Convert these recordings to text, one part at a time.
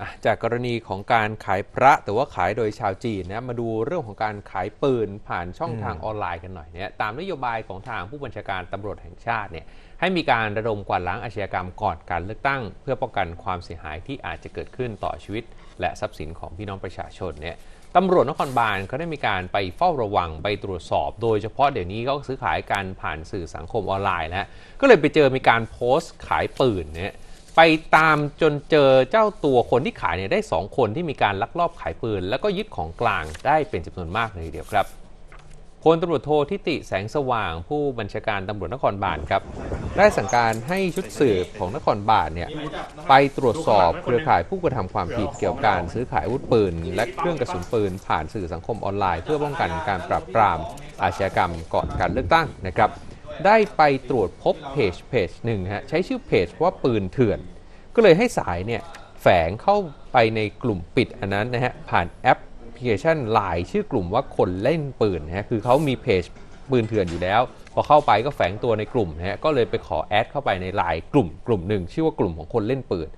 อะจากกรณีของการขายพระแต่ว่าขายโดยชาวจีนนะมาดูเรื่องของการขายปืนผ่านช่องทางออนไลน์กันหน่อยเนี่ยตามนโยบายของทางผู้บัญชาการตำรวจแห่งชาติเนี่ยให้มีการระดมกวาดล้างอาชญากรรมก่อนการเลือกตั้ง เพื่อป้องกันความเสียหายที่อาจจะเกิดขึ้นต่อชีวิต และทรัพย์สินของพี่น้องประชาชนเนี่ยตำรวจนครบาลก็ได้มีการไปเฝ้าระวังไปตรวจสอบ โดยเฉพาะเดี๋ยวนี้ก็ซื้อขายกันผ่านสื่อสังคมออนไลน์นะฮะก็เลยไปเจอมีการโพสต์ขายปืนเนี่ย ไปตามจนเจอเจ้าตัวคนที่ขายเนี่ยได้ 2 คนที่มีการลักลอบขายปืน แล้วก็ยึดของกลางได้เป็นจำนวนมากเลยทีเดียวครับพลตำรวจโททิติแสงสว่าง ผู้บัญชาการตำรวจนครบาลครับ ได้สั่งการให้ชุดสืบของนครบาลเนี่ยไปตรวจสอบเครือข่ายผู้กระทำความผิดเกี่ยวกับการซื้อขายอาวุธปืน และเครื่องกระสุนปืน ผ่านสื่อสังคมออนไลน์ เพื่อป้องกันการปราบปรามอาชญากรรมก่อนการเลือกตั้งนะครับ ได้ไปตรวจพบเพจเพจหนึ่งฮะใช้ชื่อเพจว่าปืนเถื่อน ก็เลยให้สายเนี่ยแฝงเข้าไปในกลุ่มปิดอันนั้นนะฮะผ่านแอปพลิเคชัน Line ชื่อกลุ่มว่าคนเล่นปืนนะฮะคือเขามีเพจปืนเถื่อนอยู่แล้ว พอเข้าไปก็แฝงตัวในกลุ่มนะฮะก็เลยไปขอแอดเข้าไปใน Line กลุ่มกลุ่มหนึ่งชื่อว่ากลุ่มของคนเล่นปืน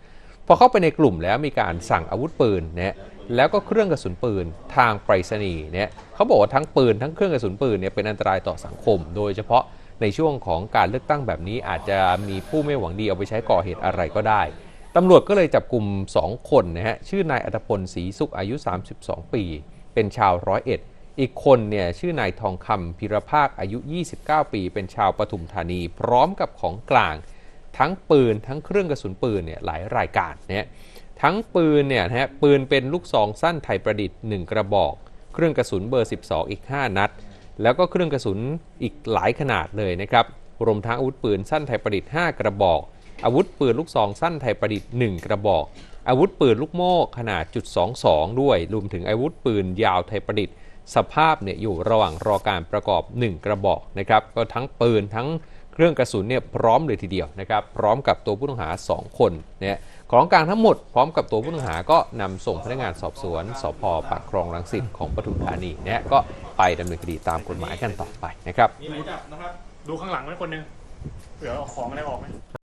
พอเข้าไปในกลุ่มแล้วมีการสั่งอาวุธปืนนะฮะแล้วก็เครื่องกระสุนปืนทางไปรษณีย์เนี่ยเขาบอกว่าทั้งปืนทั้งเครื่องกระสุนปืนเนี่ยเป็นอันตรายต่อสังคม โดยเฉพาะ ในช่วงของการเลือกตั้งแบบนี้อาจจะมีผู้ไม่หวังดีเอาไปใช้ก่อเหตุอะไรก็ได้ตำรวจก็เลยจับกลุ่ม 2 คนนะฮะ ชื่อนายอัตพลศรีสุขอายุ 32 ปี เป็นชาวร้อยเอ็ด อีกคนเนี่ยชื่อนายทองคำพิรภาคอายุ 29 ปี เป็นชาวปทุมธานี พร้อมกับของกลาง ทั้งปืนทั้งเครื่องกระสุนปืนเนี่ยหลายรายการเนี่ยทั้งปืนเนี่ยนะฮะปืนเป็นลูกซองสั้นไทยประดิษฐ์ 1 กระบอก เครื่องกระสุนเบอร์ 12 อีก 5 นัด แล้วก็เครื่องกระสุนอีกหลายขนาดเลยนะครับ รวมทั้งอาวุธปืนสั้นไทยประดิษฐ์ 5 กระบอก อาวุธปืนลูกซองสั้นไทยประดิษฐ์ 1 กระบอก อาวุธปืนลูกโม่ขนาดจุด22 ด้วย รวมถึงอาวุธปืนยาวไทยประดิษฐ์ สภาพเนี่ยอยู่ระหว่างรอการประกอบ 1 กระบอกนะครับ ก็ทั้งปืนทั้ง เครื่องกระสุนเนี่ยพร้อมเลยทีเดียวนะครับพร้อมกับตัวผู้ต้องหา 2 คนเนี่ยของกลางทั้งหมดพร้อมกับตัวผู้ต้องหาก็นำส่งพนักงานสอบสวนสพปากคลองรังสิตของปทุมธานีเนี่ยก็ไปดำเนินคดีตามกฎหมายกันต่อไปนะครับมีหมายจับนะครับดูข้างหลังไว้คนหนึงเผื่อเอาของอะไรออกไหม